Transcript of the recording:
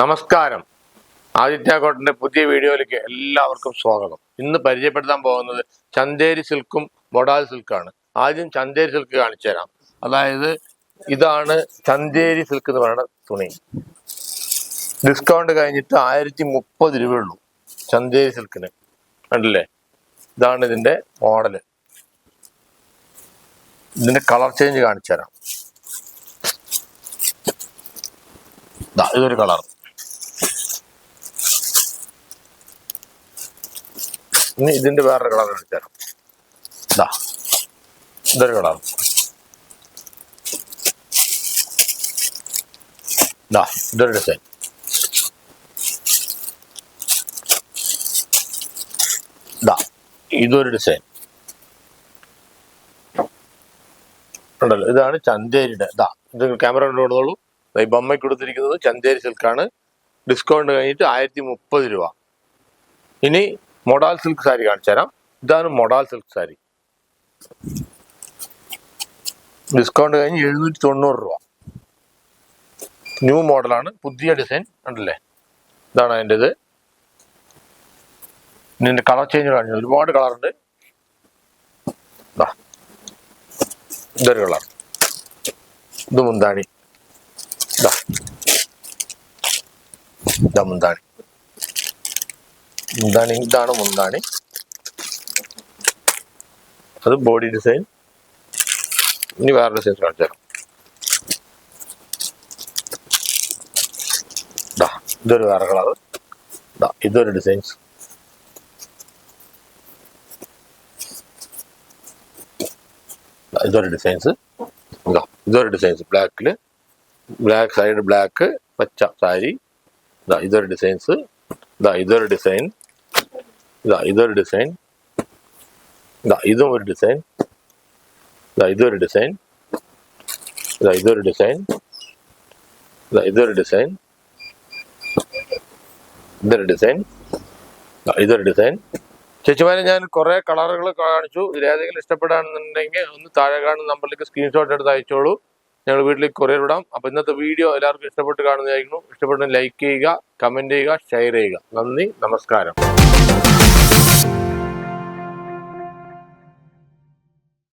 നമസ്കാരം. ആദിത്യ കോട്ടന്റെ പുതിയ വീഡിയോയിലേക്ക് എല്ലാവർക്കും സ്വാഗതം. ഇന്ന് പരിചയപ്പെടുത്താൻ പോകുന്നത് ചന്തേരി സിൽക്കും ബൊഡാൽ സിൽക്കാണ്. ആദ്യം ചന്തേരി സിൽക്ക് കാണിച്ചു തരാം. അതായത് ഇതാണ് ചന്തേരി സിൽക്ക് എന്ന് പറയുന്ന തുണി. ഡിസ്കൗണ്ട് കഴിഞ്ഞിട്ട് ആയിരത്തി മുപ്പത് രൂപയുള്ളൂ ചന്തേരി സിൽക്കിന്. കണ്ടില്ലേ? ഇതാണ് ഇതിന്റെ മോഡൽ. ഇതിന്റെ കളർ ചേഞ്ച് കാണിച്ചു തരാം. ഇതൊരു കളർ. ഇനി ഇതിന്റെ വേറൊരു കളർ എടുത്തരാം തരാം. ദാ ഇതൊരു കളർ. ഇതാ ഇതൊരു ഡിസൈൻ. ഇതാ ഇതൊരു ഡിസൈൻ. ഉണ്ടല്ലോ ഇതാണ് ചന്തേരിയുടെ ഇതാ ഇത് ക്യാമറ ദാ ഈ ബൊമ്മയ്ക്ക് കൊടുത്തിരിക്കുന്നത് ചന്തേരി സിൽക്കാണ്. ഡിസ്കൗണ്ട് കഴിഞ്ഞിട്ട് ആയിരത്തി മുപ്പത് രൂപ. ഇനി മൊഡാൽ സിൽക്ക് സാരി കാണിച്ചു തരാം. ഇതാണ് മൊഡാൽ സിൽക്ക് സാരി ഡിസ്കൗണ്ട് കഴിഞ്ഞ് എഴുന്നൂറ്റി തൊണ്ണൂറ് രൂപ ന്യൂ മോഡലാണ് പുതിയ ഡിസൈൻ ഉണ്ടല്ലേ? ഇതാണ് അതിന്റെ ഇത്. ഇതിന്റെ കളർ ചേഞ്ച് കാണിച്ചു ഒരുപാട് കളറുണ്ട് ഇതൊരു കളർ ഇത് മുന്താണി. ദാ. ഇതാ മുന്താണി. മുന്താണി ഇതാണ് മുന്താണി. അത് ബോഡി ഡിസൈൻ ഇനി വേറെ ഡിസൈൻ കാണിച്ചു തരാം ഇതൊരു വേറെ കളർ ഇതൊരു ഡിസൈൻസ് ഇതൊരു ഡിസൈൻസ് ഇതാ ഇതൊരു ഡിസൈൻസ് ബ്ലാക്കിൽ ബ്ലാക്ക് സൈഡ് ബ്ലാക്ക് പച്ച സാരി. ഇതാ ഇതൊരു ഡിസൈൻസ് ഇതാ ഇതൊരു ഡിസൈൻ ഇതാ ഇതൊരു ഡിസൈൻ ഇതാ ഇതും ഒരു ഡിസൈൻ ഇതാ ഇതൊരു ഡിസൈൻ ഇതാ ഇതൊരു ഡിസൈൻ ഇതാ ഇതൊരു ഡിസൈൻ ഇതൊരു ഡിസൈൻ ഇതൊരു ഡിസൈൻ ചേച്ചിമാരെ ഞാൻ കുറെ കളറുകൾ കാണിച്ചു. ഇതിലേതെങ്കിലും ഇഷ്ടപ്പെടാണെന്നുണ്ടെങ്കിൽ ഒന്ന് താഴെ കാണുന്ന നമ്പറിലേക്ക് സ്ക്രീൻഷോട്ട് എടുത്ത് അയച്ചോളൂ. ഞങ്ങൾ വീട്ടിലേക്ക് കൊറിയർ വിടാം. അപ്പോൾ ഇന്നത്തെ വീഡിയോ എല്ലാവർക്കും ഇഷ്ടപ്പെട്ട് കാണുന്നതായിരുന്നു ഇഷ്ടപ്പെട്ട ലൈക്ക് ചെയ്യുക കമന്റ് ചെയ്യുക ഷെയർ ചെയ്യുക. നന്ദി നമസ്കാരം.